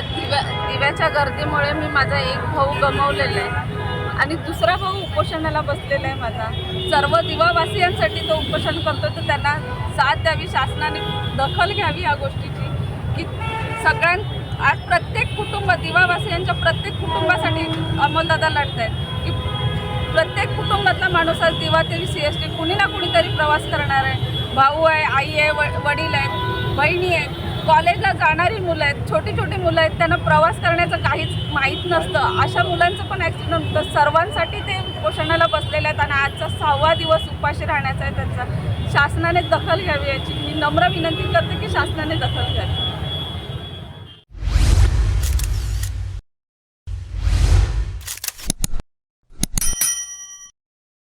दिव्या दिव्याच्या गर्दीमुळे मी माझा एक भाऊ गमावलेला आहे. आणि दुसरा भाऊ उपोषणाला बसलेला आहे माझा. सर्व दिवावासियांसाठी तो उपोषण करतो तर त्यांना साथ द्यावी शासनाने दखल घ्यावी या गोष्टीची. की सगळ्यां आज प्रत्येक कुटुंब दिवावासियांच्या प्रत्येक कुटुंबासाठी अमोलदादा लढत आहेत की प्रत्येक कुटुंबातला माणूस आज दिवा ते सी एस टी कुणी ना कुणीतरी प्रवास करणार आहे. भाऊ आहे आई आहे व वडील आहेत बहिणी आहेत. कॉलेजला जाणारी मुलं आहेत छोटी छोटी मुलं आहेत त्यांना प्रवास करण्याचं काहीच माहीत नसतं. अशा मुलांचं पण ॲक्सिडेंट होतं. सर्वांसाठी ते उपोषणाला बसलेले आहेत आणि आजचा सहावा दिवस उपाशी राहण्याचा आहे त्यांचा. शासनाने दखल घ्यावी याची. मी नम्र विनंती करते की शासनाने दखल घ्यावी.